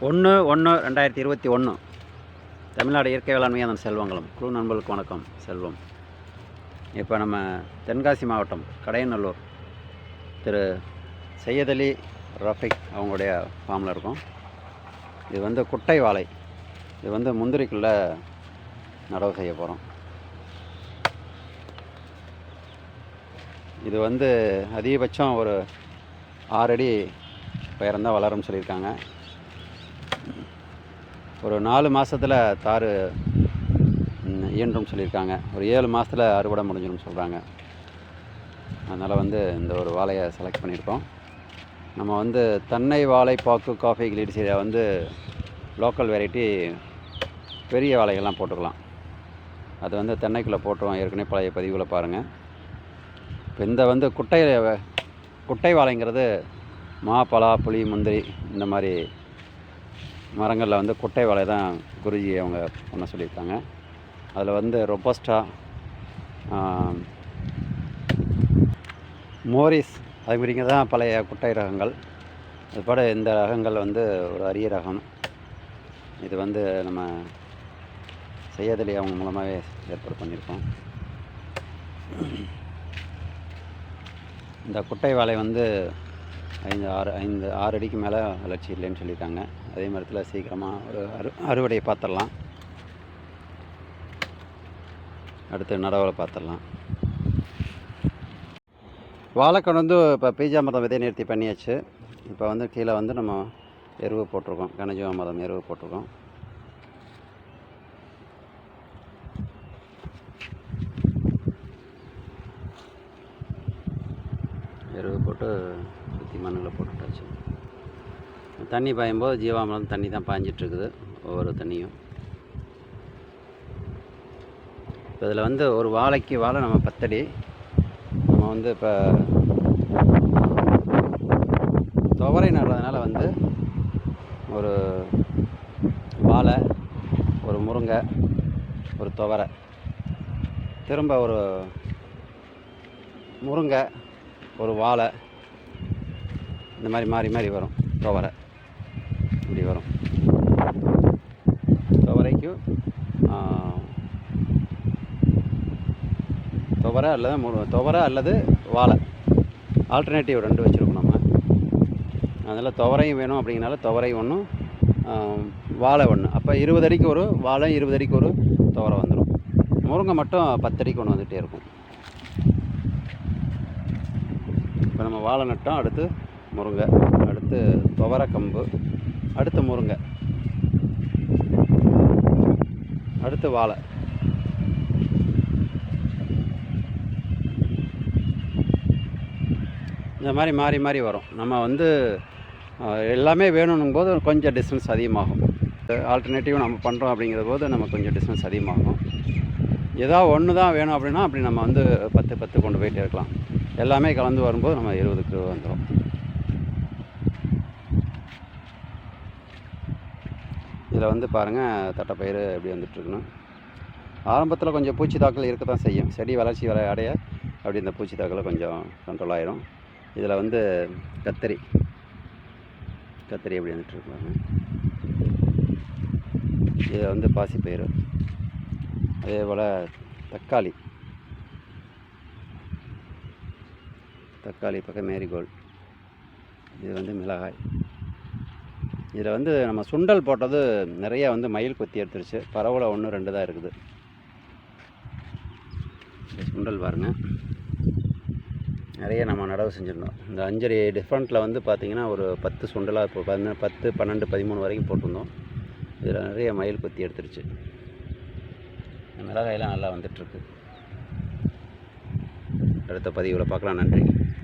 ஒன்று ஒன்று ரெண்டாயிரத்தி இருபத்தி ஒன்று. தமிழ்நாடு இயற்கை வேளாண்மை அதன் செல்வங்களும். குழு நண்பர்களுக்கு வணக்கம். செல்வம். இப்போ நம்ம தென்காசி மாவட்டம் கடையநல்லூர். திரு சையதலி ரஃபிக் அவங்களுடைய ஃபார்மில் இருக்கும். இது வந்து குட்டை வாழை. இது வந்து முந்திரிக்குள்ளே நடவு செய்ய போகிறோம் இது வந்து அதிகபட்சம் ஒரு ஆறடி உயரம்தான் வளரும்னு சொல்லியிருக்காங்க. ஒரு நாலு மாதத்தில் தார் இயன்றும் ஈன்றும் சொல்லியிருக்காங்க. ஒரு ஏழு மாதத்தில் அறுவடை முடிஞ்சிடும் சொல்கிறாங்க அதனால் வந்து இந்த ஒரு வாழையை செலக்ட் பண்ணியிருக்கோம். நம்ம வந்து தென்னை வாழை பாக்கு காஃபி கிளீடிசீரியா வந்து லோக்கல் வெரைட்டி பெரிய வாழைகள்லாம் போட்டுக்கலாம். அது வந்து தென்னைக்குள்ளே போட்டுருவோம் ஏற்கனவே பழைய பதிவுகளை பாருங்கள் இப்போ இந்த வந்து குட்டை குட்டை வாழைங்கிறது மா பலா புளி முந்திரி இந்த மாதிரி மரங்களில் வந்து குட்டை வாழை தான் குருஜி அவங்க பண்ண சொல்லியிருக்காங்க. அதில் வந்து ரொபஸ்டா மோரிஸ் அது மாதிரிங்க தான் பழைய குட்டை ரகங்கள். அதுபாடு இந்த ரகங்கள் வந்து ஒரு அரிய ரகம். இது வந்து நம்ம செய்யதலி அவங்க மூலமாகவே ஏற்பாடு பண்ணியிருக்கோம். இந்த குட்டை வாழை வந்து ஐந்து ஆறு ஐந்து ஆறு அடிக்கு மேலே வளர்ச்சி இல்லைன்னு சொல்லியிருக்காங்க. அதே மரத்தில் சீக்கிரமாக ஒரு அறு அறுவடையை பார்த்துடலாம். அடுத்து நடவலை பார்த்துடலாம். வாழைக்கண் வந்து இப்போ பீஜாமதம் விதை நிறுத்தி பண்ணியாச்சு. இப்போ வந்து கீழே வந்து நம்ம எருவு போட்டிருக்கோம். கனஜீவாமதம் எருவு போட்டிருக்கோம் எருவு போட்டு சுற்றி மண்ணில் போட்டுட்டாச்சு. தண்ணி பாயும்போது ஜீவாமிரம் தண்ணி தான் பாய்ஞ்சிட்ருக்குது ஒவ்வொரு தண்ணியும். இப்போ இதில் வந்து ஒரு வாழைக்கு வாழை நம்ம பத்தடி. நம்ம வந்து இப்போ துவரை நடுறதுனால வந்து ஒரு வாழை ஒரு முருங்கை ஒரு துவரை. திரும்ப ஒரு முருங்கை ஒரு வாழை இந்த மாதிரி மாறி மாறி வரும். துவரை. இப்படி வரும். துவரைக்கும் துவரை அல்லது மு- துவரை அல்லது வாழை. ஆல்டர்னேட்டிவ் ரெண்டு வச்சுருக்கோம் நம்ம. அதனால் துவரையும் வேணும் அப்படிங்கிறனால துவரை ஒன்றும் வாழை ஒன்று அப்போ இருபது அடிக்கு ஒரு வாழை இருபது அடிக்கு ஒரு துவரை வந்துடும் முருங்கை மட்டும் பத்தடிக்கு ஒன்று வந்துகிட்டே இருக்கும். இப்போ நம்ம வாழை நட்டோம். அடுத்து முருங்கை அடுத்து துவரக்கம்பு அடுத்து முருங்கை அடுத்து வாழை. இந்த மாதிரி மாறி மாறி வரும். நம்ம வந்து எல்லாமே வேணும்னும் போது கொஞ்சம் டிஸ்டன்ஸ் அதிகமாகும். ஆல்டர்னேட்டிவ் நம்ம பண்ணுறோம் அப்படிங்கிற போது நம்ம கொஞ்சம் டிஸ்டன்ஸ் அதிகமாகும். ஏதாவது ஒன்று தான் வேணும் அப்படின்னா அப்படி நம்ம வந்து பத்து பத்து கொண்டு போயிட்டே இருக்கலாம். எல்லாமே கலந்து வரும்போது நம்ம இருபதுக்கு வந்துடும் இதில் வந்து பாருங்கள் தட்டைப்பயிறு எப்படி வந்துட்டுருக்கணும் ஆரம்பத்தில் கொஞ்சம் பூச்சி தாக்கல் இருக்க தான் செய்யும். செடி வளர்ச்சி வர அடைய அப்படி இந்த பூச்சி தாக்கல் கொஞ்சம் கண்ட்ரோல் ஆயிரும். இதில் வந்து கத்தரி. கத்தரி எப்படி வந்துட்டுருக்காங்க இதில் வந்து பாசிப்பயிறு. அதே போல் தக்காளி. தக்காளி பக்கம் மேரிகோல்டு இது வந்து மிளகாய். இதில் வந்து நம்ம சுண்டல் போட்டது நிறைய வந்து மயில் கொத்தி எடுத்துருச்சு. பரவலை ஒன்று ரெண்டு தான் இருக்குது. சுண்டல் பாருங்க. நிறைய நம்ம நடவு செஞ்சுருந்தோம். இந்த அஞ்சரி டிஃப்ரெண்ட்டில் வந்து பார்த்திங்கன்னா ஒரு பத்து சுண்டலாக இப்போ பதின பத்து பன்னெண்டு பதிமூணு வரைக்கும் போட்டிருந்தோம். இதில் நிறைய மயில் கொத்தி எடுத்துருச்சு. மிளகாயெல்லாம் நல்லா வந்துட்டுருக்கு. அடுத்த பதிவில் பார்க்கலாம். நன்றி.